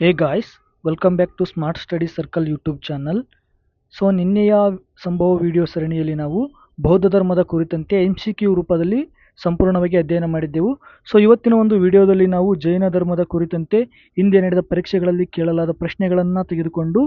Hey guys welcome back to smart study circle YouTube channel so ನಿನ್ನೆಯ ಸಂಭವ video ಸರಣಿಯಲ್ಲಿ ನಾವು ಬೌದ್ಧ ಧರ್ಮದ ಕುರಿತಂತೆ ಎಂ ಸಿ ಕ್ಯೂ ರೂಪದಲ್ಲಿ ಸಂಪೂರ್ಣವಾಗಿ ಅಧ್ಯಯನ ಮಾಡಿದ್ದೆವು. ಸೊ ಇವತ್ತಿನ ಒಂದು ವಿಡಿಯೋದಲ್ಲಿ ನಾವು ಜೈನ ಧರ್ಮದ ಕುರಿತಂತೆ ಹಿಂದೆ ನಡೆದ ಪರೀಕ್ಷೆಗಳಲ್ಲಿ ಕೇಳಲಾದ ಪ್ರಶ್ನೆಗಳನ್ನು ತೆಗೆದುಕೊಂಡು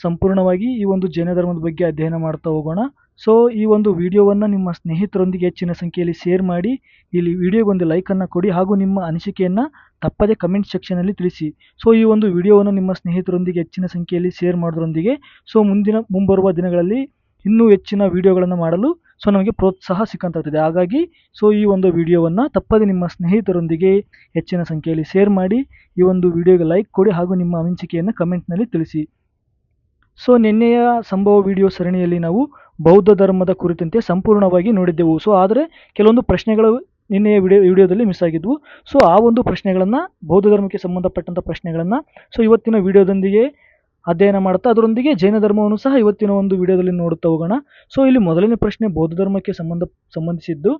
ಸಂಪೂರ್ಣವಾಗಿ ಈ ಒಂದು ಜೈನ ಧರ್ಮದ ಬಗ್ಗೆ ಅಧ್ಯಯನ ಮಾಡ್ತಾ ಹೋಗೋಣ. ಸೊ ಈ ಒಂದು ವಿಡಿಯೋವನ್ನು ನಿಮ್ಮ ಸ್ನೇಹಿತರೊಂದಿಗೆ ಹೆಚ್ಚಿನ ಸಂಖ್ಯೆಯಲ್ಲಿ ಶೇರ್ ಮಾಡಿ, ಇಲ್ಲಿ ವಿಡಿಯೋಗೊಂದು ಲೈಕನ್ನು ಕೊಡಿ ಹಾಗೂ ನಿಮ್ಮ ಅನಿಸಿಕೆಯನ್ನು ತಪ್ಪದೇ ಕಮೆಂಟ್ ಸೆಕ್ಷನಲ್ಲಿ ತಿಳಿಸಿ. ಸೊ ಈ ಒಂದು ವಿಡಿಯೋವನ್ನು ನಿಮ್ಮ ಸ್ನೇಹಿತರೊಂದಿಗೆ ಹೆಚ್ಚಿನ ಸಂಖ್ಯೆಯಲ್ಲಿ ಶೇರ್ ಮಾಡೋದ್ರೊಂದಿಗೆ ಸೊ ಮುಂದಿನ, ಮುಂಬರುವ ದಿನಗಳಲ್ಲಿ ಇನ್ನೂ ಹೆಚ್ಚಿನ ವಿಡಿಯೋಗಳನ್ನು ಮಾಡಲು ಸೊ ನಮಗೆ ಪ್ರೋತ್ಸಾಹ ಸಿಕ್ಕಂತಾಗ್ತದೆ. ಹಾಗಾಗಿ ಸೊ ಈ ಒಂದು ವಿಡಿಯೋವನ್ನು ತಪ್ಪದೆ ನಿಮ್ಮ ಸ್ನೇಹಿತರೊಂದಿಗೆ ಹೆಚ್ಚಿನ ಸಂಖ್ಯೆಯಲ್ಲಿ ಶೇರ್ ಮಾಡಿ, ಈ ಒಂದು ವಿಡಿಯೋಗೆ ಲೈಕ್ ಕೊಡಿ ಹಾಗೂ ನಿಮ್ಮ ಅನಿಸಿಕೆಯನ್ನು ಕಮೆಂಟ್ನಲ್ಲಿ ತಿಳಿಸಿ. ಸೊ ನಿನ್ನೆಯ ಸಂಭವ ವಿಡಿಯೋ ಸರಣಿಯಲ್ಲಿ ನಾವು ಬೌದ್ಧ ಧರ್ಮದ ಕುರಿತಂತೆ ಸಂಪೂರ್ಣವಾಗಿ ನೋಡಿದ್ದೆವು. ಸೊ ಆದರೆ ಕೆಲವೊಂದು ಪ್ರಶ್ನೆಗಳು ನಿನ್ನೆಯ ವಿಡಿಯೋ, ವಿಡಿಯೋದಲ್ಲಿ ಮಿಸ್ ಆಗಿದ್ವು. ಸೊ ಆ ಒಂದು ಪ್ರಶ್ನೆಗಳನ್ನು, ಬೌದ್ಧ ಧರ್ಮಕ್ಕೆ ಸಂಬಂಧಪಟ್ಟಂಥ ಪ್ರಶ್ನೆಗಳನ್ನು, ಸೊ ಇವತ್ತಿನ ವಿಡಿಯೋದೊಂದಿಗೆ ಅಧ್ಯಯನ ಮಾಡ್ತಾ ಅದರೊಂದಿಗೆ ಜೈನ ಧರ್ಮವನ್ನು ಸಹ ಇವತ್ತಿನ ಒಂದು ವಿಡಿಯೋದಲ್ಲಿ ನೋಡುತ್ತಾ ಹೋಗೋಣ. ಸೊ ಇಲ್ಲಿ ಮೊದಲನೇ ಪ್ರಶ್ನೆ ಬೌದ್ಧ ಧರ್ಮಕ್ಕೆ ಸಂಬಂಧ, ಸಂಬಂಧಿಸಿದ್ದು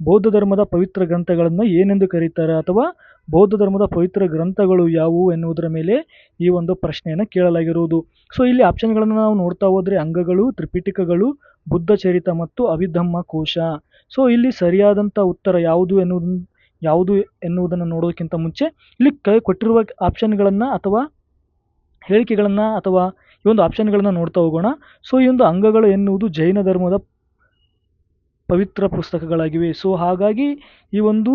ಬೌದ್ಧ ಧರ್ಮದ ಪವಿತ್ರ ಗ್ರಂಥಗಳನ್ನು ಏನೆಂದು ಕರೀತಾರೆ ಅಥವಾ ಬೌದ್ಧ ಧರ್ಮದ ಪವಿತ್ರ ಗ್ರಂಥಗಳು ಯಾವುವು ಎನ್ನುವುದರ ಮೇಲೆ ಈ ಒಂದು ಪ್ರಶ್ನೆಯನ್ನು ಕೇಳಲಾಗಿರುವುದು. ಸೊ ಇಲ್ಲಿ ಆಪ್ಷನ್ಗಳನ್ನು ನಾವು ನೋಡ್ತಾ ಹೋದರೆ ಅಂಗಗಳು, ತ್ರಿಪಿಟಿಕಗಳು, ಬುದ್ಧ ಚರಿತ ಮತ್ತು ಅವಿದಮ್ಮ ಕೋಶ. ಸೊ ಇಲ್ಲಿ ಸರಿಯಾದಂಥ ಉತ್ತರ ಯಾವುದು ಎನ್ನುವುದನ್ನು ಯಾವುದು ಎನ್ನುವುದನ್ನು ನೋಡೋದಕ್ಕಿಂತ ಮುಂಚೆ ಇಲ್ಲಿ ಕೈ, ಕೊಟ್ಟಿರುವ ಆಪ್ಷನ್ಗಳನ್ನು ಅಥವಾ ಹೇಳಿಕೆಗಳನ್ನು ಅಥವಾ ಈ ಒಂದು ಆಪ್ಷನ್ಗಳನ್ನು ನೋಡ್ತಾ ಹೋಗೋಣ. ಸೊ ಈ ಒಂದು ಅಂಗಗಳು ಎನ್ನುವುದು ಜೈನ ಧರ್ಮದ ಪವಿತ್ರ ಪುಸ್ತಕಗಳಾಗಿವೆ. ಸೊ ಹಾಗಾಗಿ ಈ ಒಂದು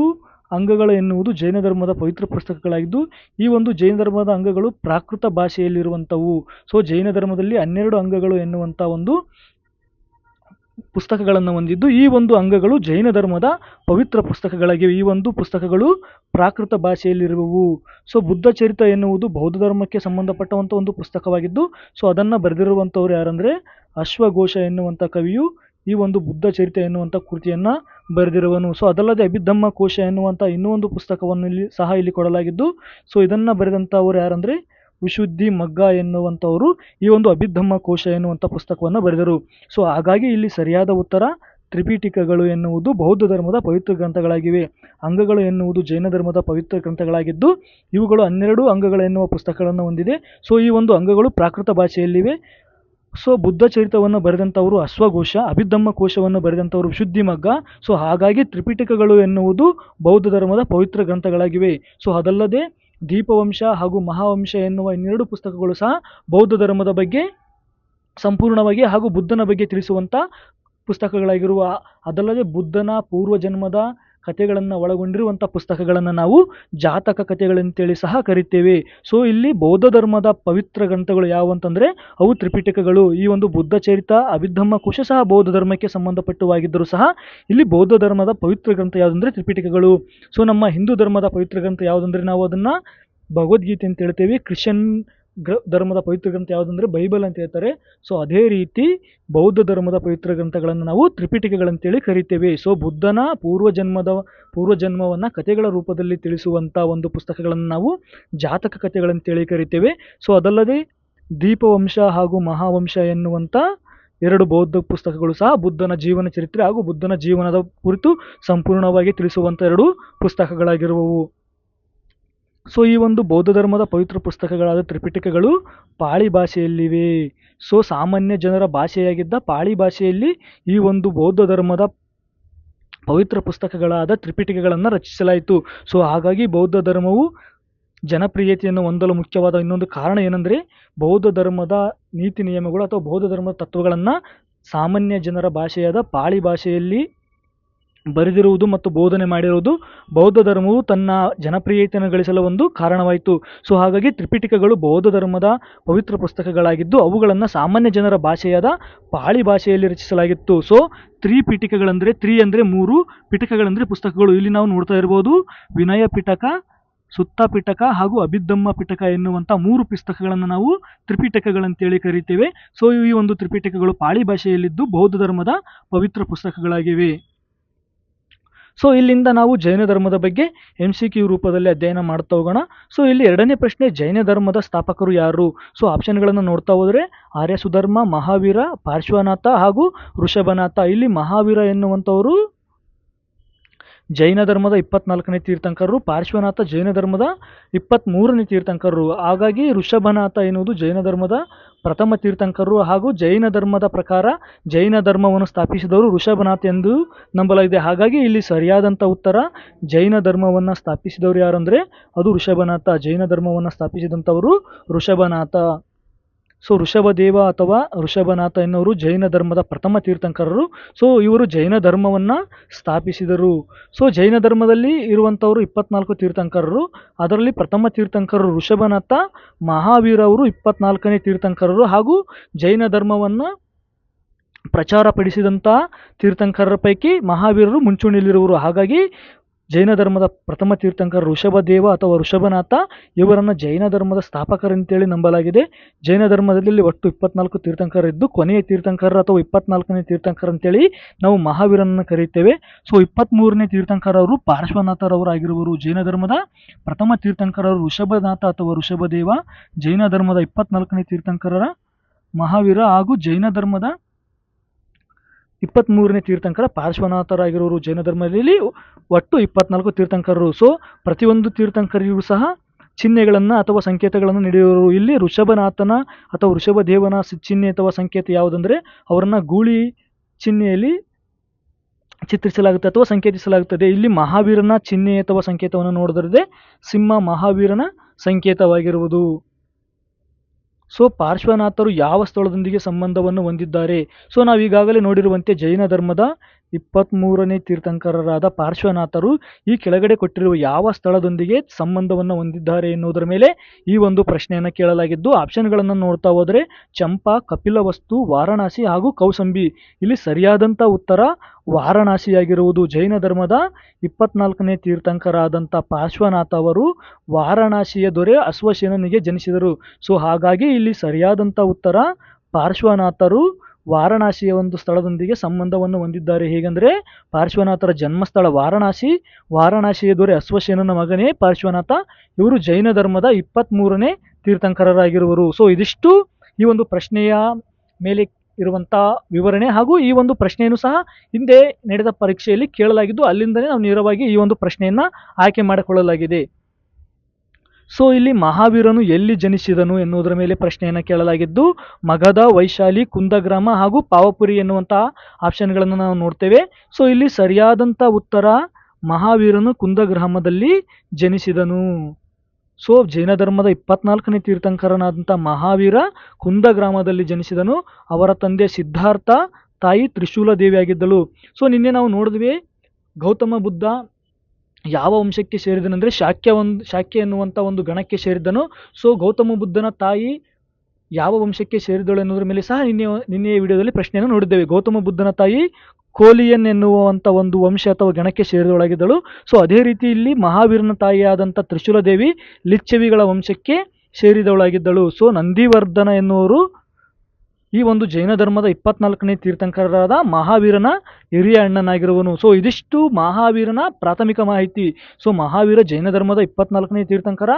ಅಂಗಗಳು ಎನ್ನುವುದು ಜೈನ ಧರ್ಮದ ಪವಿತ್ರ ಪುಸ್ತಕಗಳಾಗಿದ್ದು, ಈ ಒಂದು ಜೈನ ಧರ್ಮದ ಅಂಗಗಳು ಪ್ರಾಕೃತ ಭಾಷೆಯಲ್ಲಿರುವಂಥವು. ಸೊ ಜೈನ ಧರ್ಮದಲ್ಲಿ ಹನ್ನೆರಡು ಅಂಗಗಳು ಎನ್ನುವಂಥ ಒಂದು ಪುಸ್ತಕಗಳನ್ನು ಹೊಂದಿದ್ದು, ಈ ಒಂದು ಅಂಗಗಳು ಜೈನ ಧರ್ಮದ ಪವಿತ್ರ ಪುಸ್ತಕಗಳಾಗಿವೆ. ಈ ಒಂದು ಪುಸ್ತಕಗಳು ಪ್ರಾಕೃತ ಭಾಷೆಯಲ್ಲಿರುವವು. ಸೊ ಬುದ್ಧ ಚರಿತ ಎನ್ನುವುದು ಬೌದ್ಧ ಧರ್ಮಕ್ಕೆ ಸಂಬಂಧಪಟ್ಟಂಥ ಒಂದು ಪುಸ್ತಕವಾಗಿದ್ದು ಸೊ ಅದನ್ನು ಬರೆದಿರುವಂಥವ್ರು ಯಾರಂದರೆ ಅಶ್ವಘೋಷ ಎನ್ನುವಂಥ ಕವಿಯು ಈ ಒಂದು ಬುದ್ಧ ಚರಿತೆ ಎನ್ನುವಂಥ ಕೃತಿಯನ್ನು ಬರೆದಿರುವನು. ಸೊ ಅದಲ್ಲದೆ ಅಭಿಧಮ್ಮ ಕೋಶ ಎನ್ನುವಂಥ ಇನ್ನೂ ಪುಸ್ತಕವನ್ನು ಇಲ್ಲಿ ಸಹ ಇಲ್ಲಿ ಕೊಡಲಾಗಿದ್ದು ಸೊ ಇದನ್ನು ಬರೆದಂಥವರು ಯಾರಂದರೆ? ವಿಶುದ್ಧಿ ಮಗ್ಗ ಎನ್ನುವಂಥವರು ಈ ಒಂದು ಅಭಿಧಮ್ಮ ಕೋಶ ಎನ್ನುವಂಥ ಪುಸ್ತಕವನ್ನು ಬರೆದರು. ಸೊ ಹಾಗಾಗಿ ಇಲ್ಲಿ ಸರಿಯಾದ ಉತ್ತರ ತ್ರಿಪೀಠಿಕಗಳು ಎನ್ನುವುದು ಬೌದ್ಧ ಧರ್ಮದ ಪವಿತ್ರ ಗ್ರಂಥಗಳಾಗಿವೆ. ಅಂಗಗಳು ಎನ್ನುವುದು ಜೈನ ಧರ್ಮದ ಪವಿತ್ರ ಗ್ರಂಥಗಳಾಗಿದ್ದು, ಇವುಗಳು ಹನ್ನೆರಡು ಅಂಗಗಳು ಎನ್ನುವ ಪುಸ್ತಕಗಳನ್ನು ಹೊಂದಿದೆ. ಸೊ ಈ ಒಂದು ಅಂಗಗಳು ಪ್ರಾಕೃತ ಭಾಷೆಯಲ್ಲಿವೆ. ಸೊ ಬುದ್ಧ ಚರಿತವನ್ನು ಬರೆದಂಥವರು ಅಶ್ವಘೋಷ, ಅಭಿಧಮ್ಮ ಕೋಶವನ್ನು ಬರೆದಂಥವರು ಶುದ್ಧಿ ಮಗ್ಗ. ಸೊ ಹಾಗಾಗಿ ತ್ರಿಪಿಟಕಗಳು ಎನ್ನುವುದು ಬೌದ್ಧ ಧರ್ಮದ ಪವಿತ್ರ ಗ್ರಂಥಗಳಾಗಿವೆ. ಸೊ ಅದಲ್ಲದೆ ದೀಪವಂಶ ಹಾಗೂ ಮಹಾವಂಶ ಎನ್ನುವ ಇನ್ನೆರಡು ಪುಸ್ತಕಗಳು ಸಹ ಬೌದ್ಧ ಧರ್ಮದ ಬಗ್ಗೆ ಸಂಪೂರ್ಣವಾಗಿ ಹಾಗೂ ಬುದ್ಧನ ಬಗ್ಗೆ ತಿಳಿಸುವಂಥ ಪುಸ್ತಕಗಳಾಗಿರುವ, ಅದಲ್ಲದೆ ಬುದ್ಧನ ಪೂರ್ವಜನ್ಮದ ಕಥೆಗಳನ್ನು ಒಳಗೊಂಡಿರುವಂಥ ಪುಸ್ತಕಗಳನ್ನು ನಾವು ಜಾತಕ ಕಥೆಗಳಂತೇಳಿ ಸಹ ಕರಿತೇವೆ. ಸೊ ಇಲ್ಲಿ ಬೌದ್ಧ ಧರ್ಮದ ಪವಿತ್ರ ಗ್ರಂಥಗಳು ಯಾವಂತಂದರೆ ಅವು ತ್ರಿಪಿಟಕಗಳು. ಈ ಒಂದು ಬುದ್ಧ ಚರಿತ ಅಭಿಧಮ್ಮ ಕುಶ ಸಹ ಬೌದ್ಧ ಧರ್ಮಕ್ಕೆ ಸಂಬಂಧಪಟ್ಟವಾಗಿದ್ದರೂ ಸಹ ಇಲ್ಲಿ ಬೌದ್ಧ ಧರ್ಮದ ಪವಿತ್ರ ಗ್ರಂಥ ಯಾವುದಂದರೆ ತ್ರಿಪಿಟಕಗಳು. ಸೊ ನಮ್ಮ ಹಿಂದೂ ಧರ್ಮದ ಪವಿತ್ರ ಗ್ರಂಥ ಯಾವುದಂದರೆ ನಾವು ಅದನ್ನು ಭಗವದ್ಗೀತೆ ಅಂತ ಹೇಳ್ತೇವೆ. ಕ್ರಿಶ್ಚಿಯನ್ ಗ್ರ ಧರ್ಮದ ಪವಿತ್ರ ಗ್ರಂಥ ಯಾವುದಂದರೆ ಬೈಬಲ್ ಅಂತ ಹೇಳ್ತಾರೆ. ಸೊ ಅದೇ ರೀತಿ ಬೌದ್ಧ ಧರ್ಮದ ಪವಿತ್ರ ಗ್ರಂಥಗಳನ್ನು ನಾವು ತ್ರಿಪಿಟಿಕೆಗಳಂತೇಳಿ ಕರಿತೇವೆ. ಸೊ ಬುದ್ಧನ ಪೂರ್ವಜನ್ಮದ, ಪೂರ್ವಜನ್ಮವನ್ನು ಕಥೆಗಳ ರೂಪದಲ್ಲಿ ತಿಳಿಸುವಂಥ ಒಂದು ಪುಸ್ತಕಗಳನ್ನು ನಾವು ಜಾತಕ ಕಥೆಗಳಂತೇಳಿ ಕರಿತೇವೆ. ಸೊ ಅದಲ್ಲದೆ ದೀಪವಂಶ ಹಾಗೂ ಮಹಾವಂಶ ಎನ್ನುವಂಥ ಎರಡು ಬೌದ್ಧ ಪುಸ್ತಕಗಳು ಸಹ ಬುದ್ಧನ ಜೀವನ ಚರಿತ್ರೆ ಹಾಗೂ ಬುದ್ಧನ ಜೀವನದ ಕುರಿತು ಸಂಪೂರ್ಣವಾಗಿ ತಿಳಿಸುವಂಥ ಎರಡು ಪುಸ್ತಕಗಳಾಗಿರುವವು. ಸೊ, ಈ ಒಂದು ಬೌದ್ಧ ಧರ್ಮದ ಪವಿತ್ರ ಪುಸ್ತಕಗಳಾದ ತ್ರಿಪಿಟಕಗಳು ಪಾಳಿ ಭಾಷೆಯಲ್ಲಿವೆ. ಸೊ, ಸಾಮಾನ್ಯ ಜನರ ಭಾಷೆಯಾಗಿದ್ದ ಪಾಳಿ ಭಾಷೆಯಲ್ಲಿ ಈ ಒಂದು ಬೌದ್ಧ ಧರ್ಮದ ಪವಿತ್ರ ಪುಸ್ತಕಗಳಾದ ತ್ರಿಪಿಟಕಗಳನ್ನು ರಚಿಸಲಾಯಿತು. ಸೊ, ಹಾಗಾಗಿ ಬೌದ್ಧ ಧರ್ಮವು ಜನಪ್ರಿಯತೆಯನ್ನು ಹೊಂದಲು ಮುಖ್ಯವಾದ ಇನ್ನೊಂದು ಕಾರಣ ಏನಂದರೆ, ಬೌದ್ಧ ಧರ್ಮದ ನೀತಿ ನಿಯಮಗಳು ಅಥವಾ ಬೌದ್ಧ ಧರ್ಮದ ತತ್ವಗಳನ್ನು ಸಾಮಾನ್ಯ ಜನರ ಭಾಷೆಯಾದ ಪಾಳಿ ಭಾಷೆಯಲ್ಲಿ ಬರೆದಿರುವುದು ಮತ್ತು ಬೋಧನೆ ಮಾಡಿರುವುದು ಬೌದ್ಧ ಧರ್ಮವು ತನ್ನ ಜನಪ್ರಿಯತೆಯನ್ನು ಗಳಿಸಲು ಒಂದು ಕಾರಣವಾಯಿತು. ಸೊ, ಹಾಗಾಗಿ ತ್ರಿಪಿಟಿಕಗಳು ಬೌದ್ಧ ಧರ್ಮದ ಪವಿತ್ರ ಪುಸ್ತಕಗಳಾಗಿದ್ದು, ಅವುಗಳನ್ನು ಸಾಮಾನ್ಯ ಜನರ ಭಾಷೆಯಾದ ಪಾಳಿ ಭಾಷೆಯಲ್ಲಿ ರಚಿಸಲಾಗಿತ್ತು. ಸೊ, ತ್ರಿಪಿಟಿಕಗಳಂದರೆ ತ್ರಿ ಅಂದರೆ ಮೂರು ಪಿಟಕಗಳಂದರೆ ಪುಸ್ತಕಗಳು. ಇಲ್ಲಿ ನಾವು ನೋಡ್ತಾ ಇರ್ಬೋದು, ವಿನಯ ಪಿಟಕ, ಸುತ್ತ ಪಿಟಕ ಹಾಗೂ ಅಭಿದಮ್ಮ ಪಿಟಕ ಎನ್ನುವಂಥ ಮೂರು ಪುಸ್ತಕಗಳನ್ನು ನಾವು ತ್ರಿಪಿಟಕಗಳಂತೇಳಿ ಕರೀತೇವೆ. ಸೊ ಈ ಒಂದು ತ್ರಿಪಿಟಕಗಳು ಪಾಳಿ ಭಾಷೆಯಲ್ಲಿದ್ದು ಬೌದ್ಧ ಧರ್ಮದ ಪವಿತ್ರ ಪುಸ್ತಕಗಳಾಗಿವೆ. ಸೊ ಇಲ್ಲಿಂದ ನಾವು ಜೈನ ಧರ್ಮದ ಬಗ್ಗೆ ಎಂ ಸಿ ಕ್ಯೂ ರೂಪದಲ್ಲಿ ಅಧ್ಯಯನ ಮಾಡ್ತಾ ಹೋಗೋಣ. ಸೊ ಇಲ್ಲಿ ಎರಡನೇ ಪ್ರಶ್ನೆ, ಜೈನ ಧರ್ಮದ ಸ್ಥಾಪಕರು ಯಾರು? ಸೊ ಆಪ್ಷನ್ಗಳನ್ನು ನೋಡ್ತಾ ಹೋದರೆ ಆರ್ಯ ಸುಧರ್ಮ, ಮಹಾವೀರ, ಪಾರ್ಶ್ವನಾಥ ಹಾಗೂ ಋಷಭನಾಥ. ಇಲ್ಲಿ ಮಹಾವೀರ ಎನ್ನುವಂಥವರು ಜೈನ ಧರ್ಮದ ಇಪ್ಪತ್ನಾಲ್ಕನೇ ತೀರ್ಥಂಕರರು, ಪಾರ್ಶ್ವನಾಥ ಜೈನ ಧರ್ಮದ ಇಪ್ಪತ್ತ್ಮೂರನೇ ತೀರ್ಥಂಕರರು. ಹಾಗಾಗಿ ಋಷಭನಾಥ ಎನ್ನುವುದು ಜೈನ ಧರ್ಮದ ಪ್ರಥಮ ತೀರ್ಥಂಕರರು ಹಾಗೂ ಜೈನ ಧರ್ಮದ ಪ್ರಕಾರ ಜೈನ ಧರ್ಮವನ್ನು ಸ್ಥಾಪಿಸಿದವರು ಋಷಭನಾಥ್ ಎಂದು ನಂಬಲಾಗಿದೆ. ಹಾಗಾಗಿ ಇಲ್ಲಿ ಸರಿಯಾದಂಥ ಉತ್ತರ ಜೈನ ಧರ್ಮವನ್ನು ಸ್ಥಾಪಿಸಿದವರು ಯಾರಂದರೆ ಅದು ಋಷಭನಾಥ. ಜೈನ ಧರ್ಮವನ್ನು ಸ್ಥಾಪಿಸಿದಂಥವರು ಋಷಭನಾಥ. ಸೊ ಋಷಭದೇವ ಅಥವಾ ಋಷಭನಾಥ ಎನ್ನುವರು ಜೈನ ಧರ್ಮದ ಪ್ರಥಮ ತೀರ್ಥಂಕರರು. ಸೊ ಇವರು ಜೈನ ಧರ್ಮವನ್ನು ಸ್ಥಾಪಿಸಿದರು. ಸೊ ಜೈನ ಧರ್ಮದಲ್ಲಿ ಇರುವಂಥವರು ಇಪ್ಪತ್ನಾಲ್ಕು ತೀರ್ಥಂಕರರು. ಅದರಲ್ಲಿ ಪ್ರಥಮ ತೀರ್ಥಂಕರರು ಋಷಭನಾಥ, ಮಹಾವೀರ ಅವರು ಇಪ್ಪತ್ನಾಲ್ಕನೇ ತೀರ್ಥಂಕರರು ಹಾಗೂ ಜೈನ ಧರ್ಮವನ್ನು ಪ್ರಚಾರ ಪಡಿಸಿದಂಥ ತೀರ್ಥಂಕರರ ಪೈಕಿ ಮಹಾವೀರರು ಮುಂಚೂಣಿಯಲ್ಲಿರುವರು. ಹಾಗಾಗಿ ಜೈನ ಧರ್ಮದ ಪ್ರಥಮ ತೀರ್ಥಂಕರ ಋಷಭದೇವ ಅಥವಾ ಋಷಭನಾಥ ಇವರನ್ನು ಜೈನ ಧರ್ಮದ ಸ್ಥಾಪಕರಂತೇಳಿ ನಂಬಲಾಗಿದೆ. ಜೈನ ಧರ್ಮದಲ್ಲಿ ಒಟ್ಟು ಇಪ್ಪತ್ನಾಲ್ಕು ತೀರ್ಥಂಕರಿದ್ದು ಕೊನೆಯ ತೀರ್ಥಂಕರ ಅಥವಾ ಇಪ್ಪತ್ನಾಲ್ಕನೇ ತೀರ್ಥಂಕರ ಅಂತೇಳಿ ನಾವು ಮಹಾವೀರನನ್ನು ಕರೆಯುತ್ತೇವೆ ಸೊ ಇಪ್ಪತ್ತ್ಮೂರನೇ ತೀರ್ಥಂಕರವರು ಪಾರ್ಶ್ವನಾಥರವರಾಗಿರುವರು ಜೈನ ಧರ್ಮದ ಪ್ರಥಮ ತೀರ್ಥಂಕರರು ಋಷಭನಾಥ ಅಥವಾ ಋಷಭದೇವ ಜೈನ ಧರ್ಮದ ಇಪ್ಪತ್ನಾಲ್ಕನೇ ತೀರ್ಥಂಕರರ ಮಹಾವೀರ ಹಾಗೂ ಜೈನ ಧರ್ಮದ ಇಪ್ಪತ್ತ್ಮೂರನೇ ತೀರ್ಥಂಕರ ಪಾರ್ಶ್ವನಾಥರಾಗಿರೋರು ಜೈನ ಧರ್ಮದಲ್ಲಿ ಒಟ್ಟು ಇಪ್ಪತ್ನಾಲ್ಕು ತೀರ್ಥಂಕರರು. ಸೊ ಪ್ರತಿಯೊಂದು ತೀರ್ಥಂಕರಿಯೂ ಸಹ ಚಿಹ್ನೆಗಳನ್ನು ಅಥವಾ ಸಂಕೇತಗಳನ್ನು ನೀಡಿರುವರು ಇಲ್ಲಿ ಋಷಭನಾಥನ ಅಥವಾ ಋಷಭದೇವನ ಚಿಹ್ನೆ ಅಥವಾ ಸಂಕೇತ ಯಾವುದಂದರೆ ಅವರನ್ನು ಗೂಳಿ ಚಿಹ್ನೆಯಲ್ಲಿ ಚಿತ್ರಿಸಲಾಗುತ್ತೆ ಅಥವಾ ಸಂಕೇತಿಸಲಾಗುತ್ತದೆ. ಇಲ್ಲಿ ಮಹಾವೀರನ ಚಿಹ್ನೆ ಅಥವಾ ಸಂಕೇತವನ್ನು ನೋಡಿದ್ರೆ ಸಿಂಹ ಮಹಾವೀರನ ಸಂಕೇತವಾಗಿರುವುದು. ಸೊ ಪಾರ್ಶ್ವನಾಥರು ಯಾವ ಸ್ಥಳದೊಂದಿಗೆ ಸಂಬಂಧವನ್ನು ಹೊಂದಿದ್ದಾರೆ? ಸೊ ನಾವು ಈಗಾಗಲೇ ನೋಡಿರುವಂತೆ ಜೈನ ಧರ್ಮದ ಇಪ್ಪತ್ತ್ಮೂರನೇ ತೀರ್ಥಂಕರರಾದ ಪಾರ್ಶ್ವನಾಥರು ಈ ಕೆಳಗಡೆ ಕೊಟ್ಟಿರುವ ಯಾವ ಸ್ಥಳದೊಂದಿಗೆ ಸಂಬಂಧವನ್ನು ಹೊಂದಿದ್ದಾರೆ ಎನ್ನುವುದರ ಮೇಲೆ ಈ ಒಂದು ಪ್ರಶ್ನೆಯನ್ನು ಕೇಳಲಾಗಿದ್ದು, ಆಪ್ಷನ್ಗಳನ್ನು ನೋಡ್ತಾ ಹೋದರೆ ಚಂಪಾ, ಕಪಿಲವಸ್ತು, ವಾರಣಾಸಿ ಹಾಗೂ ಕೌಸಂಬಿ. ಇಲ್ಲಿ ಸರಿಯಾದಂಥ ಉತ್ತರ ವಾರಣಾಸಿಯಾಗಿರುವುದು. ಜೈನ ಧರ್ಮದ ಇಪ್ಪತ್ನಾಲ್ಕನೇ ತೀರ್ಥಂಕರಾದಂಥ ಪಾರ್ಶ್ವನಾಥ ಅವರು ವಾರಣಾಸಿಯ ದೊರೆ ಅಶ್ವಸೇನನಿಗೆ ಜನಿಸಿದರು. ಸೊ, ಹಾಗಾಗಿ ಇಲ್ಲಿ ಸರಿಯಾದಂಥ ಉತ್ತರ ಪಾರ್ಶ್ವನಾಥರು ವಾರಣಾಸಿಯ ಒಂದು ಸ್ಥಳದೊಂದಿಗೆ ಸಂಬಂಧವನ್ನು ಹೊಂದಿದ್ದಾರೆ. ಹೇಗೆಂದರೆ ಪಾರ್ಶ್ವನಾಥರ ಜನ್ಮಸ್ಥಳ ವಾರಣಾಸಿ, ವಾರಣಾಸಿಯ ದೊರೆ ಅಶ್ವಸೇನನ ಮಗನೇ ಪಾರ್ಶ್ವನಾಥ. ಇವರು ಜೈನ ಧರ್ಮದ ಇಪ್ಪತ್ತ್ಮೂರನೇ ತೀರ್ಥಂಕರರಾಗಿರುವರು. ಸೊ ಇದಿಷ್ಟು ಈ ಒಂದು ಪ್ರಶ್ನೆಯ ಮೇಲೆ ಇರುವಂಥ ವಿವರಣೆ ಹಾಗೂ ಈ ಒಂದು ಪ್ರಶ್ನೆಯನ್ನು ಸಹ ಹಿಂದೆ ನಡೆದ ಪರೀಕ್ಷೆಯಲ್ಲಿ ಕೇಳಲಾಗಿದ್ದು, ಅಲ್ಲಿಂದಲೇ ನಾವು ನೇರವಾಗಿ ಈ ಒಂದು ಪ್ರಶ್ನೆಯನ್ನು ಆಯ್ಕೆ ಮಾಡಿಕೊಳ್ಳಲಾಗಿದೆ. ಸೊ ಇಲ್ಲಿ ಮಹಾವೀರನು ಎಲ್ಲಿ ಜನಿಸಿದನು ಎನ್ನುವುದರ ಮೇಲೆ ಪ್ರಶ್ನೆಯನ್ನು ಕೇಳಲಾಗಿದ್ದು ಮಗಧ ವೈಶಾಲಿ, ಕುಂದಗ್ರಾಮ ಹಾಗೂ ಪಾವಪುರಿ ಎನ್ನುವಂತಹ ಆಪ್ಷನ್ಗಳನ್ನು ನಾವು ನೋಡ್ತೇವೆ. ಸೊ ಇಲ್ಲಿ ಸರಿಯಾದಂಥ ಉತ್ತರ ಮಹಾವೀರನು ಕುಂದಗ್ರಾಮದಲ್ಲಿ ಜನಿಸಿದನು. ಸೊ ಜೈನ ಧರ್ಮದ ಇಪ್ಪತ್ನಾಲ್ಕನೇ ತೀರ್ಥಂಕರನಾದಂಥ ಮಹಾವೀರ ಕುಂದ ಗ್ರಾಮದಲ್ಲಿ ಜನಿಸಿದನು. ಅವರ ತಂದೆ ಸಿದ್ಧಾರ್ಥ, ತಾಯಿ ತ್ರಿಶೂಲ ದೇವಿಯಾಗಿದ್ದಳು. ಸೊ ನಿನ್ನೆ ನಾವು ನೋಡಿದ್ವಿ ಗೌತಮ ಬುದ್ಧ ಯಾವ ವಂಶಕ್ಕೆ ಸೇರಿದನೆಂದರೆ ಶಾಕ್ಯ ಒಂದು, ಶಾಕ್ಯ ಎನ್ನುವಂಥ ಒಂದು ಗಣಕ್ಕೆ ಸೇರಿದ್ದನು. ಸೊ ಗೌತಮ ಬುದ್ಧನ ತಾಯಿ ಯಾವ ವಂಶಕ್ಕೆ ಸೇರಿದಳು ಎನ್ನುವುದರ ಮೇಲೆ ಸಹ ನಿನ್ನೆ, ನಿನ್ನೆಯ ವಿಡಿಯೋದಲ್ಲಿ ಪ್ರಶ್ನೆಯನ್ನು ನೋಡಿದ್ದೇವೆ. ಗೌತಮ ಬುದ್ಧನ ತಾಯಿ ಕೋಲಿಯನ್ ಎನ್ನುವಂಥ ಒಂದು ವಂಶ ಅಥವಾ ಗಣಕ್ಕೆ ಸೇರಿದವಳಾಗಿದ್ದಳು. ಸೊ ಅದೇ ರೀತಿ ಇಲ್ಲಿ ಮಹಾವೀರನ ತಾಯಿಯಾದಂಥ ತ್ರಿಶೂಲದೇವಿ ಲಿಚ್ಚವಿಗಳ ವಂಶಕ್ಕೆ ಸೇರಿದವಳಾಗಿದ್ದಳು. ಸೊ ನಂದಿವರ್ಧನ ಎನ್ನುವರು ಈ ಒಂದು ಜೈನ ಧರ್ಮದ ಇಪ್ಪತ್ನಾಲ್ಕನೇ ತೀರ್ಥಂಕರರಾದ ಮಹಾವೀರನ ಹಿರಿಯ ಅಣ್ಣನಾಗಿರುವನು. ಸೊ ಇದಿಷ್ಟು ಮಹಾವೀರನ ಪ್ರಾಥಮಿಕ ಮಾಹಿತಿ. ಸೊ ಮಹಾವೀರ ಜೈನ ಧರ್ಮದ ಇಪ್ಪತ್ನಾಲ್ಕನೇ ತೀರ್ಥಂಕರ,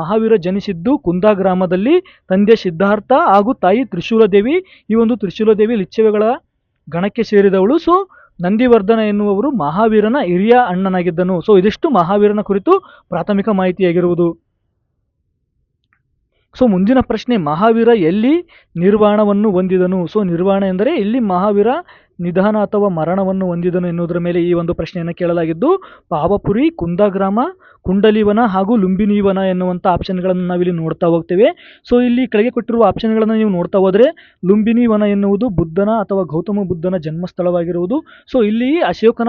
ಮಹಾವೀರ ಜನಿಸಿದ್ದು ಕುಂದಾ ಗ್ರಾಮದಲ್ಲಿ ತಂದೆ ಸಿದ್ಧಾರ್ಥ ಹಾಗೂ ತಾಯಿ ತ್ರಿಶೂಲ ದೇವಿ ಈ ಒಂದು ತ್ರಿಶೂಲ ದೇವಿ ಲಿಚ್ಛವೆಗಳ ಗಣಕ್ಕೆ ಸೇರಿದವಳು. ಸೊ ನಂದಿವರ್ಧನ ಎನ್ನುವವರು ಮಹಾವೀರನ ಹಿರಿಯ ಅಣ್ಣನಾಗಿದ್ದನು. ಸೊ ಇದಿಷ್ಟು ಮಹಾವೀರನ ಕುರಿತು ಪ್ರಾಥಮಿಕ ಮಾಹಿತಿಯಾಗಿರುವುದು. ಸೊ ಮುಂದಿನ ಪ್ರಶ್ನೆ, ಮಹಾವೀರ ಎಲ್ಲಿ ನಿರ್ವಾಣವನ್ನು ಹೊಂದಿದನು? ಸೊ ನಿರ್ವಾಣ ಎಂದರೆ ಇಲ್ಲಿ ಮಹಾವೀರ ನಿಧನ ಅಥವಾ ಮರಣವನ್ನು ಹೊಂದಿದನು ಎನ್ನುವುದರ ಮೇಲೆ ಈ ಒಂದು ಪ್ರಶ್ನೆಯನ್ನು ಕೇಳಲಾಗಿದ್ದು, ಪಾವಪುರಿ, ಕುಂದಗ್ರಾಮ, ಕುಂಡಲಿವನ ಹಾಗೂ ಲುಂಬಿನಿವನ ಎನ್ನುವಂಥ ಆಪ್ಷನ್ಗಳನ್ನು ನಾವಿಲ್ಲಿ ನೋಡ್ತಾ ಹೋಗ್ತೇವೆ. ಸೊ ಇಲ್ಲಿ ಕೆಳಗೆ ಕೊಟ್ಟಿರುವ ಆಪ್ಷನ್ಗಳನ್ನು ನೀವು ನೋಡ್ತಾ ಹೋದರೆ ಲುಂಬಿನಿ ವನ ಎನ್ನುವುದು ಬುದ್ಧನ ಅಥವಾ ಗೌತಮ ಬುದ್ಧನ ಜನ್ಮಸ್ಥಳವಾಗಿರುವುದು. ಸೊ ಇಲ್ಲಿ ಅಶೋಕನ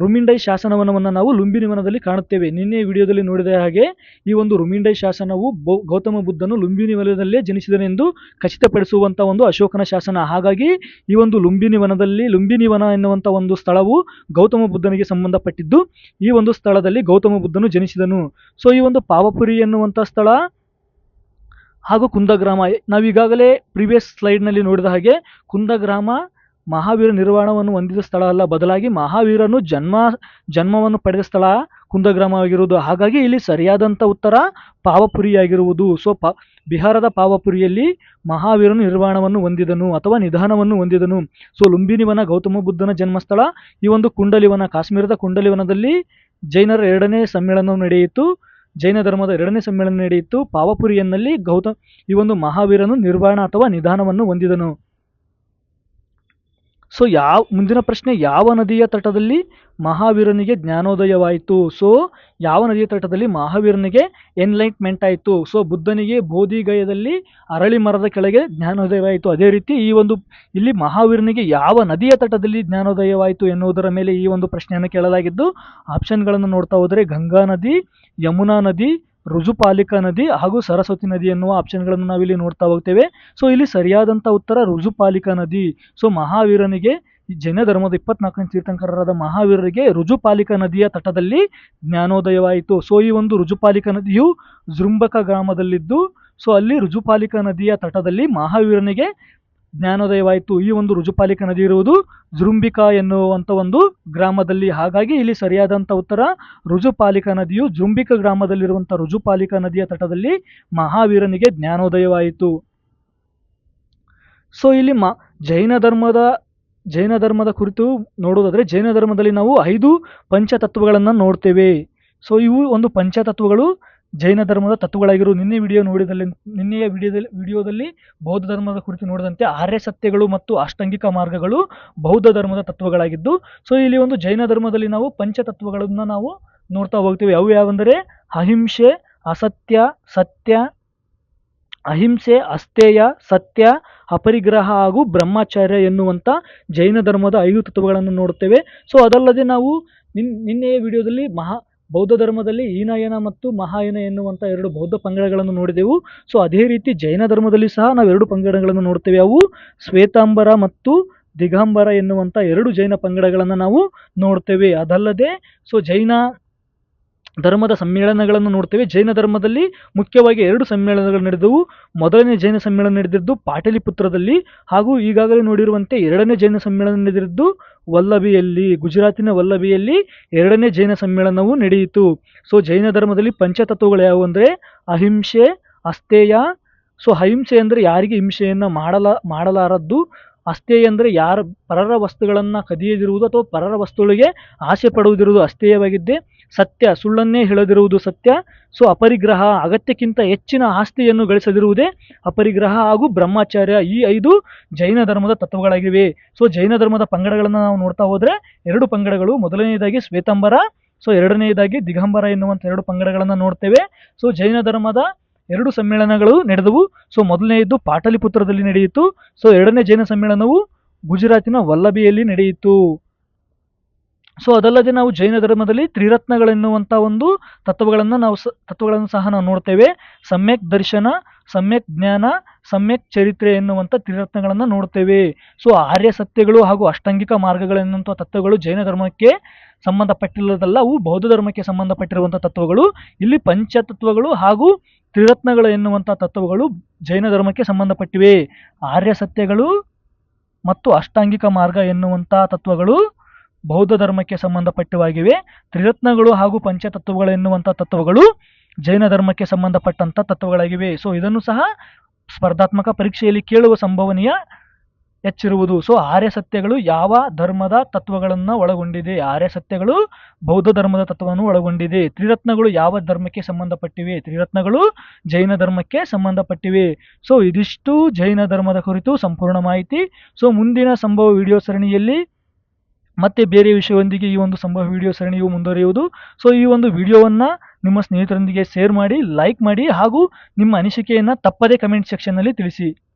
ರುಮಿಂಡೈ ಶಾಸನವನವನ್ನು ನಾವು ಲುಂಬಿನಿ ವನದಲ್ಲಿ ಕಾಣುತ್ತೇವೆ. ನಿನ್ನೆ ವಿಡಿಯೋದಲ್ಲಿ ನೋಡಿದ ಹಾಗೆ ಈ ಒಂದು ರುಮಿಂಡೈ ಶಾಸನವು ಗೌತಮ ಬುದ್ಧನು ಲುಂಬಿನಿ ವನದಲ್ಲೇ ಜನಿಸಿದನೆಂದು ಖಚಿತಪಡಿಸುವಂಥ ಒಂದು ಅಶೋಕನ ಶಾಸನ. ಹಾಗಾಗಿ ಈ ಒಂದು ಲುಂಬಿನಿ ವನದಲ್ಲಿ ಲುಂಬಿನಿ ವನ ಎನ್ನುವಂಥ ಒಂದು ಸ್ಥಳವು ಗೌತಮ ಬುದ್ಧನಿಗೆ ಸಂಬಂಧಪಟ್ಟಿದ್ದು, ಈ ಒಂದು ಸ್ಥಳದಲ್ಲಿ ಗೌತಮ ಬುದ್ಧನು ಜನಿಸಿದನು. ಸೊ, ಈ ಒಂದು ಪಾವಪುರಿ ಎನ್ನುವಂಥ ಸ್ಥಳ ಹಾಗೂ ಕುಂದಗ್ರಾಮ, ನಾವೀಗಾಗಲೇ ಪ್ರಿವಿಯಸ್ ಸ್ಲೈಡ್ನಲ್ಲಿ ನೋಡಿದ ಹಾಗೆ ಕುಂದಗ್ರಾಮ ಮಹಾವೀರ ನಿರ್ವಾಣವನ್ನು ಹೊಂದಿದ ಸ್ಥಳ ಅಲ್ಲ. ಬದಲಾಗಿ ಮಹಾವೀರನು ಜನ್ಮ, ಜನ್ಮವನ್ನು ಪಡೆದ ಸ್ಥಳ ಕುಂದಗ್ರಾಮವಾಗಿರುವುದು. ಹಾಗಾಗಿ ಇಲ್ಲಿ ಸರಿಯಾದಂಥ ಉತ್ತರ ಪಾವಪುರಿಯಾಗಿರುವುದು. ಸೊ ಪ, ಬಿಹಾರದ ಪಾವಪುರಿಯಲ್ಲಿ ಮಹಾವೀರನು ನಿರ್ವಾಣವನ್ನು ಹೊಂದಿದನು ಅಥವಾ ನಿಧಾನವನ್ನು ಹೊಂದಿದನು. ಸೊ ಲುಂಬಿನಿವನ ಗೌತಮ ಬುದ್ಧನ ಜನ್ಮಸ್ಥಳ ಈ ಒಂದು ಕುಂಡಲಿವನ, ಕಾಶ್ಮೀರದ ಕುಂಡಲಿವನದಲ್ಲಿ ಜೈನರ ಎರಡನೇ ಸಮ್ಮೇಳನ ನಡೆಯಿತು. ಜೈನ ಧರ್ಮದ ಎರಡನೇ ಸಮ್ಮೇಳನ ನಡೆಯಿತು. ಪಾವಪುರಿಯನ್ನಲ್ಲಿ ಗೌತಮ್ ಈ ಒಂದು ಮಹಾವೀರನು ನಿರ್ವಾಣ ಅಥವಾ ನಿಧಾನವನ್ನು ಹೊಂದಿದನು. ಸೊ ಯಾವ ಮುಂದಿನ ಪ್ರಶ್ನೆ ಯಾವ ನದಿಯ ತಟದಲ್ಲಿ ಮಹಾವೀರನಿಗೆ ಜ್ಞಾನೋದಯವಾಯಿತು ಸೊ ಯಾವ ನದಿಯ ತಟದಲ್ಲಿ ಮಹಾವೀರನಿಗೆ ಎನ್ಲೈಟ್ಮೆಂಟ್ ಆಯಿತು ಸೊ ಬುದ್ಧನಿಗೆ ಬೋಧಿಗಯದಲ್ಲಿ ಅರಳಿ ಮರದ ಕೆಳಗೆ ಜ್ಞಾನೋದಯವಾಯಿತು ಅದೇ ರೀತಿ ಈ ಒಂದು ಇಲ್ಲಿ ಮಹಾವೀರನಿಗೆ ಯಾವ ನದಿಯ ತಟದಲ್ಲಿ ಜ್ಞಾನೋದಯವಾಯಿತು ಎನ್ನುವುದರ ಮೇಲೆ ಈ ಒಂದು ಪ್ರಶ್ನೆಯನ್ನು ಕೇಳಲಾಗಿದ್ದು ಆಪ್ಷನ್ಗಳನ್ನು ನೋಡ್ತಾ ಹೋದರೆ ಗಂಗಾ ನದಿ ಯಮುನಾ ನದಿ ರುಜುಪಾಲಿಕಾ ನದಿ ಹಾಗೂ ಸರಸ್ವತಿ ನದಿ ಎನ್ನುವ ಆಪ್ಷನ್ಗಳನ್ನು ನಾವಿಲ್ಲಿ ನೋಡ್ತಾ ಹೋಗ್ತೇವೆ. ಸೊ, ಇಲ್ಲಿ ಸರಿಯಾದಂಥ ಉತ್ತರ ರುಜುಪಾಲಿಕಾ ನದಿ. ಸೊ, ಮಹಾವೀರನಿಗೆ ಜೈನ ಧರ್ಮದ ಇಪ್ಪತ್ನಾಲ್ಕನೇ ತೀರ್ಥಂಕರರಾದ ಮಹಾವೀರರಿಗೆ ರುಜುಪಾಲಿಕಾ ನದಿಯ ತಟದಲ್ಲಿ ಜ್ಞಾನೋದಯವಾಯಿತು. ಸೊ, ಈ ಒಂದು ರುಜುಪಾಲಿಕಾ ನದಿಯು ಜೃಂಬಕ ಗ್ರಾಮದಲ್ಲಿದ್ದು, ಸೊ, ಅಲ್ಲಿ ರುಜುಪಾಲಿಕಾ ನದಿಯ ತಟದಲ್ಲಿ ಮಹಾವೀರನಿಗೆ ಜ್ಞಾನೋದಯವಾಯಿತು. ಈ ಒಂದು ರುಜುಪಾಲಿಕ ನದಿ ಇರುವುದು ಜೃಂಬಿಕಾ ಎನ್ನುವಂಥ ಒಂದು ಗ್ರಾಮದಲ್ಲಿ. ಹಾಗಾಗಿ ಇಲ್ಲಿ ಸರಿಯಾದಂಥ ಉತ್ತರ, ರುಜುಪಾಲಿಕ ನದಿಯು ಜೃಂಬಿಕ ಗ್ರಾಮದಲ್ಲಿರುವಂಥ ರುಜುಪಾಲಿಕ ನದಿಯ ತಟದಲ್ಲಿ ಮಹಾವೀರನಿಗೆ ಜ್ಞಾನೋದಯವಾಯಿತು. ಸೊ ಇಲ್ಲಿ ಮ, ಜೈನ ಧರ್ಮದ ಜೈನ ಧರ್ಮದ ಕುರಿತು ನೋಡೋದಾದರೆ ಜೈನ ಧರ್ಮದಲ್ಲಿ ನಾವು ಐದು ಪಂಚತತ್ವಗಳನ್ನು ನೋಡ್ತೇವೆ. ಸೊ ಇವು ಒಂದು ಪಂಚತತ್ವಗಳು. ಜೈನ ಧರ್ಮದ ತತ್ವಗಳಾಗಿರುವ ನಿನ್ನೆ ವಿಡಿಯೋ ನೋಡಿದಲ್ಲಿ ನಿನ್ನೆಯ ವಿಡಿಯೋದಲ್ಲಿ ವಿಡಿಯೋದಲ್ಲಿ ಬೌದ್ಧ ಧರ್ಮದ ಕುರಿತು ನೋಡಿದಂತೆ ಆರ್ಯ ಸತ್ಯಗಳು ಮತ್ತು ಅಷ್ಟಾಂಗಿಕ ಮಾರ್ಗಗಳು ಬೌದ್ಧ ಧರ್ಮದ ತತ್ವಗಳಾಗಿದ್ದು ಸೊ ಇಲ್ಲಿ ಒಂದು ಜೈನ ಧರ್ಮದಲ್ಲಿ ನಾವು ಪಂಚತತ್ವಗಳನ್ನು ನಾವು ನೋಡ್ತಾ ಹೋಗ್ತೀವಿ. ಅವು ಯಾವೆಂದರೆ ಅಹಿಂಸೆ, ಅಸತ್ಯ, ಸತ್ಯ, ಅಹಿಂಸೆ ಅಸ್ತೇಯ ಸತ್ಯ, ಅಪರಿಗ್ರಹ ಹಾಗೂ ಬ್ರಹ್ಮಚಾರ್ಯ ಎನ್ನುವಂಥ ಜೈನ ಧರ್ಮದ ಐದು ತತ್ವಗಳನ್ನು ನೋಡುತ್ತೇವೆ. ಸೊ ಅದಲ್ಲದೆ ನಾವು ನಿನ್, ನಿನ್ನೆಯ ವಿಡಿಯೋದಲ್ಲಿ ಮಹಾ ಬೌದ್ಧ ಧರ್ಮದಲ್ಲಿ ಹೀನಯನ ಮತ್ತು ಮಹಾಯನ ಎನ್ನುವಂಥ ಎರಡು ಬೌದ್ಧ ಪಂಗಡಗಳನ್ನು ನೋಡಿದೆವು. ಸೊ ಅದೇ ರೀತಿ ಜೈನ ಧರ್ಮದಲ್ಲಿ ಸಹ ನಾವು ಎರಡು ಪಂಗಡಗಳನ್ನು ನೋಡ್ತೇವೆ. ಅವು ಶ್ವೇತಾಂಬರ ಮತ್ತು ದಿಗಾಂಬರ ಎನ್ನುವಂಥ ಎರಡು ಜೈನ ಪಂಗಡಗಳನ್ನು ನಾವು ನೋಡ್ತೇವೆ. ಅದಲ್ಲದೆ ಸೊ ಜೈನ ಧರ್ಮದ ಸಮ್ಮೇಳನಗಳನ್ನು ನೋಡ್ತೇವೆ. ಜೈನ ಧರ್ಮದಲ್ಲಿ ಮುಖ್ಯವಾಗಿ ಎರಡು ಸಮ್ಮೇಳನಗಳು ನಡೆದವು. ಮೊದಲನೇ ಜೈನ ಸಮ್ಮೇಳನ ನಡೆದಿದ್ದು ಪಾಟಲಿಪುತ್ರದಲ್ಲಿ ಹಾಗೂ ಈಗಾಗಲೇ ನೋಡಿರುವಂತೆ ಎರಡನೇ ಜೈನ ಸಮ್ಮೇಳನ ನಡೆದಿದ್ದು ವಲ್ಲಭಿಯಲ್ಲಿ, ಗುಜರಾತಿನ ವಲ್ಲಭಿಯಲ್ಲಿ ಎರಡನೇ ಜೈನ ಸಮ್ಮೇಳನವು ನಡೆಯಿತು. ಸೊ, ಜೈನ ಧರ್ಮದಲ್ಲಿ ಪಂಚತತ್ವಗಳು ಯಾವುವು ಅಂದರೆ ಅಹಿಂಸೆ ಅಸ್ತೇಯ ಸೊ, ಅಹಿಂಸೆ ಅಂದರೆ ಯಾರಿಗೆ ಹಿಂಸೆಯನ್ನು ಮಾಡಲ, ಮಾಡಲಾರದ್ದು? ಅಸ್ತೇಯ ಅಂದರೆ ಯಾರ ಪರರ ವಸ್ತುಗಳನ್ನು ಕದಿಯದಿರುವುದು ಅಥವಾ ಪರರ ವಸ್ತುಗಳಿಗೆ ಆಸೆ ಪಡುವುದಿರುವುದು ಅಸ್ಥೇಯವಾಗಿದ್ದೆ ಸತ್ಯ, ಸುಳ್ಳನ್ನೇ ಹೇಳದಿರುವುದು ಸತ್ಯ. ಸೊ ಅಪರಿಗ್ರಹ, ಅಗತ್ಯಕ್ಕಿಂತ ಹೆಚ್ಚಿನ ಆಸ್ತಿಯನ್ನು ಗಳಿಸದಿರುವುದೇ ಅಪರಿಗ್ರಹ ಹಾಗೂ ಬ್ರಹ್ಮಚಾರ್ಯ ಈ ಐದು ಜೈನ ಧರ್ಮದ ತತ್ವಗಳಾಗಿವೆ. ಸೊ ಜೈನ ಧರ್ಮದ ಪಂಗಡಗಳನ್ನು ನಾವು ನೋಡ್ತಾ ಹೋದರೆ ಎರಡು ಪಂಗಡಗಳು, ಮೊದಲನೆಯದಾಗಿ ಶ್ವೇತಂಬರ ಸೊ ಎರಡನೆಯದಾಗಿ ದಿಗಂಬರ ಎನ್ನುವಂಥ ಎರಡು ಪಂಗಡಗಳನ್ನು ನೋಡ್ತೇವೆ. ಸೊ ಜೈನ ಧರ್ಮದ ಎರಡು ಸಮ್ಮೇಳನಗಳು ನಡೆದವು. ಸೊ ಮೊದಲನೆಯದು ಪಾಟಲಿಪುತ್ರದಲ್ಲಿ ನಡೆಯಿತು. ಸೊ ಎರಡನೇ ಜೈನ ಸಮ್ಮೇಳನವು ಗುಜರಾತಿನ ವಲ್ಲಭಿಯಲ್ಲಿ ನಡೆಯಿತು. ಸೊ ಅದಲ್ಲದೆ ನಾವು ಜೈನ ಧರ್ಮದಲ್ಲಿ ತ್ರಿರತ್ನಗಳೆನ್ನುವಂಥ ಒಂದು ತತ್ವಗಳನ್ನು ನಾವು ಸ, ತತ್ವಗಳನ್ನು ಸಹ ನಾವು ನೋಡ್ತೇವೆ. ಸಮ್ಯಕ್ ದರ್ಶನ, ಸಮ್ಯಕ್ ಜ್ಞಾನ, ಸಮ್ಯಕ್ ಚರಿತ್ರೆ ಎನ್ನುವಂಥ ತ್ರಿರತ್ನಗಳನ್ನು ನೋಡ್ತೇವೆ. ಸೊ ಆರ್ಯ ಸತ್ಯಗಳು ಹಾಗೂ ಅಷ್ಟಾಂಗಿಕ ಮಾರ್ಗಗಳೆನ್ನುವಂಥ ತತ್ವಗಳು ಜೈನ ಧರ್ಮಕ್ಕೆ ಸಂಬಂಧಪಟ್ಟಿಲ್ಲದಲ್ಲ, ಅವು ಬೌದ್ಧ ಧರ್ಮಕ್ಕೆ ಸಂಬಂಧಪಟ್ಟಿರುವಂಥ ತತ್ವಗಳು. ಇಲ್ಲಿ ಪಂಚತತ್ವಗಳು ಹಾಗೂ ತ್ರಿರತ್ನಗಳು ಎನ್ನುವಂಥ ತತ್ವಗಳು ಜೈನ ಧರ್ಮಕ್ಕೆ ಸಂಬಂಧಪಟ್ಟಿವೆ. ಆರ್ಯ ಸತ್ಯಗಳು ಮತ್ತು ಅಷ್ಟಾಂಗಿಕ ಮಾರ್ಗ ಎನ್ನುವಂಥ ತತ್ವಗಳು ಬೌದ್ಧ ಧರ್ಮಕ್ಕೆ ಸಂಬಂಧಪಟ್ಟವಾಗಿವೆ. ತ್ರಿರತ್ನಗಳು ಹಾಗೂ ಪಂಚತತ್ವಗಳು ಎನ್ನುವಂಥ ತತ್ವಗಳು ಜೈನ ಧರ್ಮಕ್ಕೆ ಸಂಬಂಧಪಟ್ಟಂಥ ತತ್ವಗಳಾಗಿವೆ. ಸೊ ಇದನ್ನು ಸಹ ಸ್ಪರ್ಧಾತ್ಮಕ ಪರೀಕ್ಷೆಯಲ್ಲಿ ಕೇಳುವ ಸಂಭವನೀಯ ಹೆಚ್ಚಿರುವುದು. ಸೊ ಆರ್ಯ ಸತ್ಯಗಳು ಯಾವ ಧರ್ಮದ ತತ್ವಗಳನ್ನು ಒಳಗೊಂಡಿದೆ? ಆರ್ಯ ಸತ್ಯಗಳು ಬೌದ್ಧ ಧರ್ಮದ ತತ್ವವನ್ನು ಒಳಗೊಂಡಿದೆ. ತ್ರಿರತ್ನಗಳು ಯಾವ ಧರ್ಮಕ್ಕೆ ಸಂಬಂಧಪಟ್ಟಿವೆ? ತ್ರಿರತ್ನಗಳು ಜೈನ ಧರ್ಮಕ್ಕೆ ಸಂಬಂಧಪಟ್ಟಿವೆ. ಸೊ ಇದಿಷ್ಟು ಜೈನ ಧರ್ಮದ ಕುರಿತು ಸಂಪೂರ್ಣ ಮಾಹಿತಿ. ಸೊ ಮುಂದಿನ ಸಂಭವ ವಿಡಿಯೋ ಸರಣಿಯಲ್ಲಿ ಮತ್ತೆ ಬೇರೆ ವಿಷಯವೊಂದಿಗೆ ಈ ಒಂದು ಸಂಭವ ವಿಡಿಯೋ ಸರಣಿಯು ಮುಂದುವರಿಯುವುದು. ಸೊ ಈ ಒಂದು ವಿಡಿಯೋವನ್ನು ನಿಮ್ಮ ಸ್ನೇಹಿತರೊಂದಿಗೆ ಶೇರ್ ಮಾಡಿ ಲೈಕ್ ಮಾಡಿ ಹಾಗೂ ನಿಮ್ಮ ಅನಿಸಿಕೆಯನ್ನು ತಪ್ಪದೇ ಕಮೆಂಟ್ ಸೆಕ್ಷನ್ನಲ್ಲಿ ತಿಳಿಸಿ.